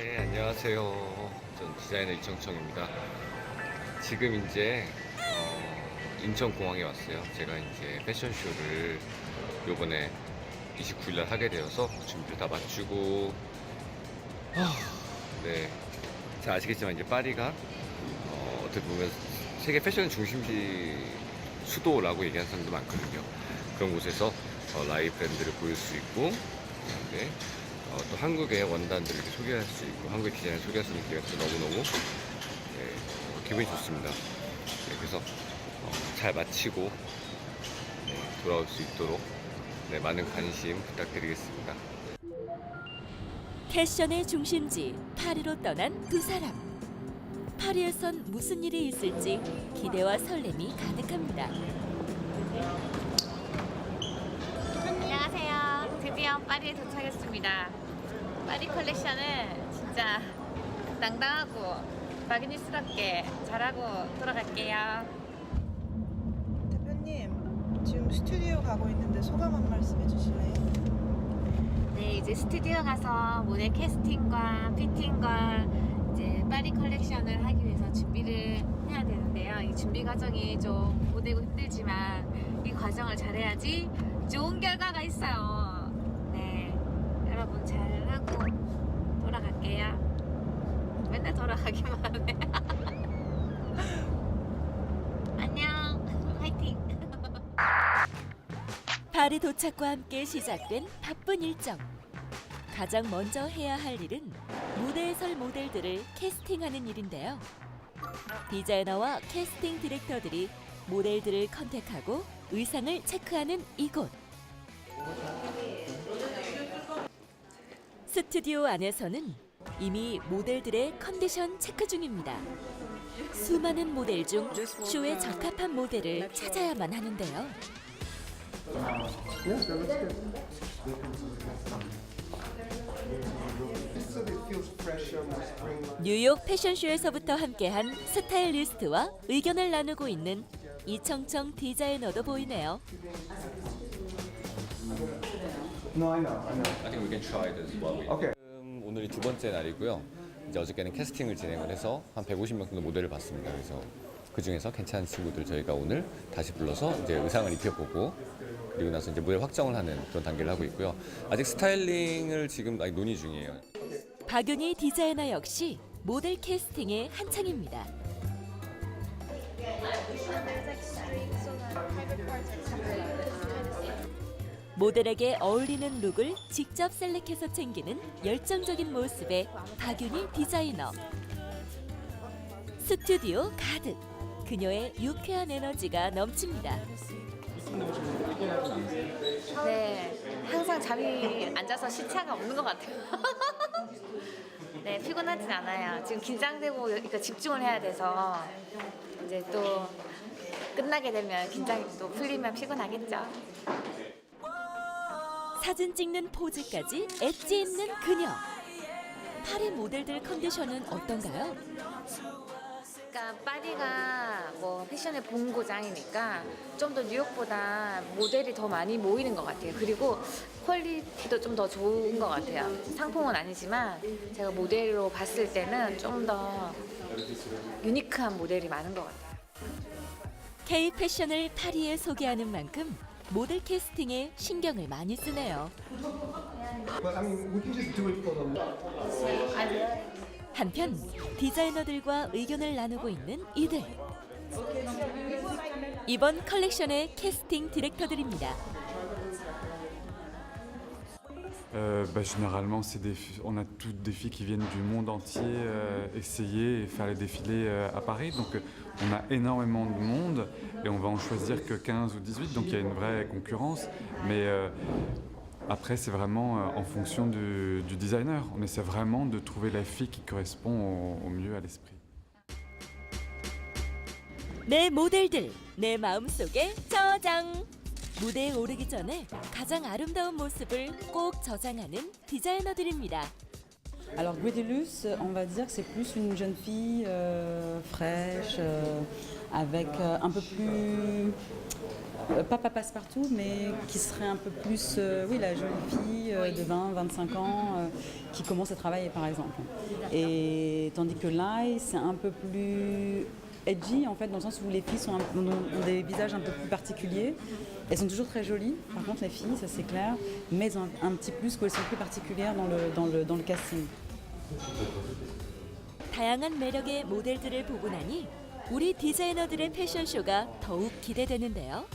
네, 안녕하세요. 전 디자이너 이청청입니다. 지금 이제 어, 인천공항에 왔어요. 제가 이제 패션쇼를 요번에 29일날 하게 되어서 준비를 다 마치고 하, 네. 잘 아시겠지만 이제 파리가 어, 어떻게 보면 세계 패션 중심지 수도라고 얘기하는 사람도 많거든요. 그런 곳에서 어, 라이 브랜드를 보일 수 있고 네. 어, 또 한국의 원단들을 이렇게 소개할 수 있고 한국의 디자인을 소개할 수 있는 기회가 또 너무너무 네, 어, 기분이 좋습니다. 네, 그래서 어, 잘 마치고 네, 돌아올 수 있도록 네, 많은 관심 부탁드리겠습니다. 패션의 중심지 파리로 떠난 두 사람. 파리에선 무슨 일이 있을지 기대와 설렘이 가득합니다. 안녕하세요. 드디어 파리에 도착했습니다. 파리 컬렉션은 진짜 당당하고 마그니스럽게 잘하고 돌아갈게요. 대표님 지금 스튜디오 가고 있는데 소감 한 말씀 해주실래요? 네, 이제 스튜디오 가서 모델 캐스팅과 피팅과 이제 파리 컬렉션을 하기 위해서 준비를 해야 되는데요. 이 준비 과정이 좀 고되고 힘들지만 이 과정을 잘해야지 좋은 결과가 있어요. 네, 여러분 잘 하고 돌아갈게요. 맨날 돌아가기만 화이팅! 파리 도착과 함께 시작된 바쁜 일정. 가장 먼저 해야 할 일은 무대에 설 모델들을 캐스팅하는 일인데요. 디자이너와 캐스팅 디렉터들이 모델들을 컨택하고 의상을 체크하는 이곳. 스튜디오 안에서는 이미 모델들의 컨디션 체크 중입니다. 수많은 모델 중 쇼에 적합한 모델을 찾아야만 하는데요. 뉴욕 패션쇼에서부터 함께한 스타일리스트와 의견을 나누고 있는 이청청 디자이너도 보이네요. No, I know, I know. I think we can try this while we. Okay. 지금 오늘이 두 번째 날이고요. 이제 어저께는 캐스팅을 진행을 해서 한 150명 정도 모델을 봤습니다. 그래서 그 중에서 괜찮은 친구들 저희가 오늘 다시 불러서 이제 의상을 입혀보고 그리고 나서 이제 모델 확정을 하는 그런 단계를 하고 있고요. 아직 스타일링을 지금 아직 논의 중이에요. 박윤희 디자이너 역시 모델 캐스팅에 한창입니다. 모델에게 어울리는 룩을 직접 셀렉해서 챙기는 열정적인 모습의 박윤희 디자이너. 스튜디오 가득. 그녀의 유쾌한 에너지가 넘칩니다. 네, 항상 잠이 앉아서 시차가 없는 것 같아요. 네, 피곤하진 않아요. 지금 긴장되고 그러니까 집중을 해야 돼서 이제 또 끝나게 되면 긴장이 또 풀리면 피곤하겠죠. 사진 찍는 포즈까지 엣지 있는 그녀. 파리 모델들 컨디션은 어떤가요? 그러니까 파리가 뭐 패션의 본고장이니까 좀 더 뉴욕보다 모델이 더 많이 모이는 것 같아요. 그리고 퀄리티도 좀 더 좋은 것 같아요. 상품은 아니지만 제가 모델로 봤을 때는 좀 더 유니크한 모델이 많은 것 같아요. K 패션을 파리에 소개하는 만큼 모델 캐스팅에 신경을 많이 쓰네요. 한편 디자이너들과 의견을 나누고 있는 이들. 이번 컬렉션의 캐스팅 디렉터들입니다. Euh, bah, généralement, c'est des, fi- on a toutes des filles qui viennent du monde entier euh, essayer et faire les défilés euh, à Paris. Donc, euh, on a énormément de monde et on va en choisir que 15 ou 18. Donc, il y a une vraie concurrence. Mais euh, après, c'est vraiment euh, en fonction du, du designer. On essaie vraiment de trouver la fille qui correspond au, au mieux à l'esprit. 내 모델들 내 마음속에 저장. 무대에 오르기 전에 가장 아름다운 모습을 꼭 저장하는 디자이너들입니다. Alors Guédelus, on va dire que c'est plus une jeune fille euh, fraîche, euh, avec euh, un peu plus euh, pas papa passe-partout, mais qui serait un peu plus, euh, oui, la jolie fille euh, de 20, 25 ans euh, qui commence à travailler, par exemple. Et tandis que Lai, c'est un peu plus edgy, en fait, dans le sens où les filles sont un- ont, ont des visages un peu plus particuliers. Elles sont toujours très jolies, par contre, les filles, ça c'est clair, mais elles ont un, un petit plus qu'elles sont plus particulières dans le, dans le, dans le casting. 다양한 매력의 모델들을 보고 나니 우리 디자이너들의 패션쇼가 더욱 기대되는데요.